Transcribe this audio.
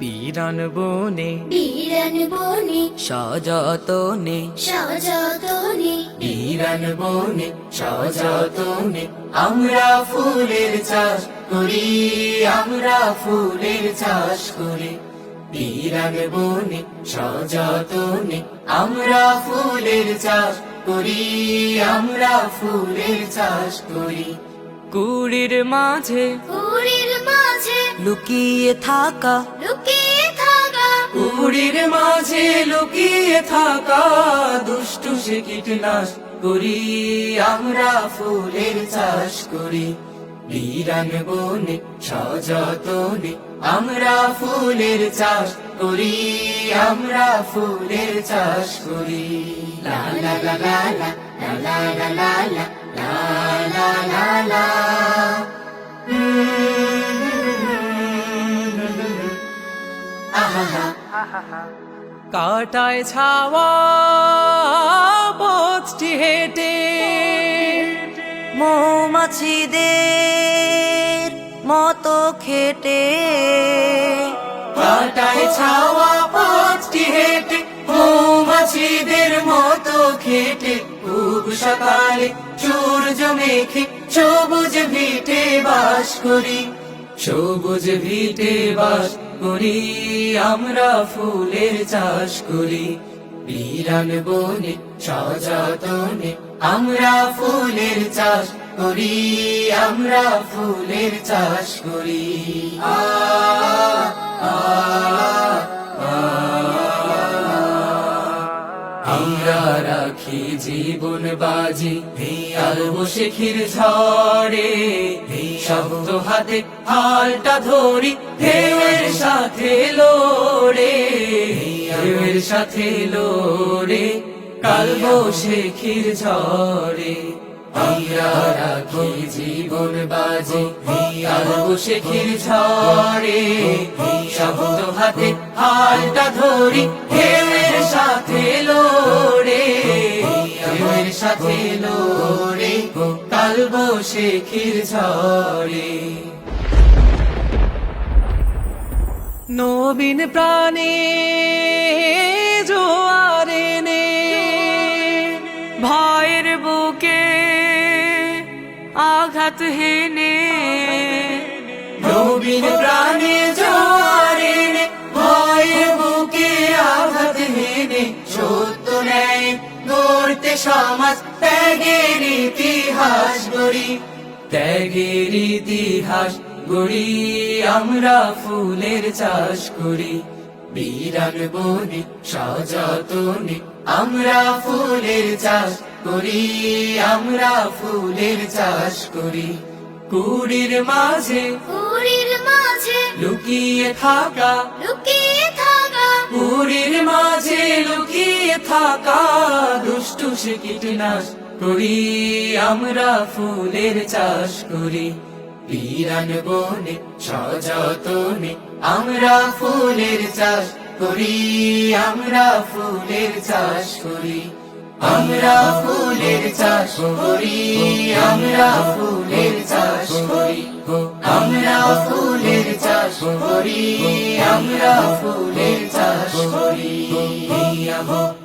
বিরান বনে বিরান বনে সযতনে সযতনে বিরান বনে সযতনে আমরা ফুলের চাষ করি আমরা ফুলের চাষ করি। বিরান বনে সযতনে আমরা ফুলের চাষ করি আমরা ফুলের চাষ করি। কুড়ির মাঝে লুকিয়ে থাকা লুকিয়ে থাকা কুড়ির মাঝে লুকিয়ে থাকা দুষ্টু সে কীটনাশ করি আমরা ফুলের চাষ করি বিরান বনে সযতনে আমরা ফুলের চাষ করি আমরা ফুলের চাষ করি লা লা লা লা লা লা লা লা লা লা লা লা কাটায় ছাওয়া, পথটি হেঁটে মৌমাছিদের মতো খেটে। কাটায় ছাওয়া, পথটি হেঁটে মৌমাছিদের মতো খেটে। খুব সকালে সূর্য মেখে সবুজ ভিটে বাস করি। সবুজ ভিটে বাস করি আমরা ফুলের চাষ করি। বিরান বনে সযতনে আমরা ফুলের চাষ করি আমরা ফুলের চাষ করি। আ আ, আমরা রাখি জীবন বাজি আর শেখির ঝড়ে। শব্দ হাতে হালটা ধরি, ঢেউয়ের সাথে লোড়ে। ঢেউয়ের সাথে লোড়ে বসে শেখির ঝড়ে। জীবন বাজি আর শেখির ঝড়ে। শব্দ হাতে হালটা ধরি ঢেউয়ের সাথে লোড়ে। ঢেউয়ের সাথে লোড়ে কালব শেখির ঝড়ে। নবীন প্রাণে আঘাত হেনে। নবীন প্রাণে জোয়ারে নে ভয়ের বুকে আঘাত হেনে। সত্য নেয় গড়তে সমাজ ত্যাগের ইতিহাস গড়ি। ত্যাগের ইতিহাস গড়ি, আমরা ফুলের চাষ করি। বিরান বনে, সযতনে আমরা ফুলের চাষ করি আমরা ফুলের চাষ করি। কুড়ির মাঝে পুরীর মাঝে লুকিয়ে থাকা। লুকিয়ে থাকা। পুরীর মাঝে লুকিয়ে থাকা। দুষ্টু সে কীটনাশ করি আমরা ফুলের চাষ করি। বিরান বনে সযতনে আমরা ফুলের চাষ করি আমরা ফুলের চাষ করি। আমরা ফুলের চাষ করি, আমরা ফুলের চাষ করি। আমরা ফুলের চাষ করি, আমরা ফুলের চাষ করি।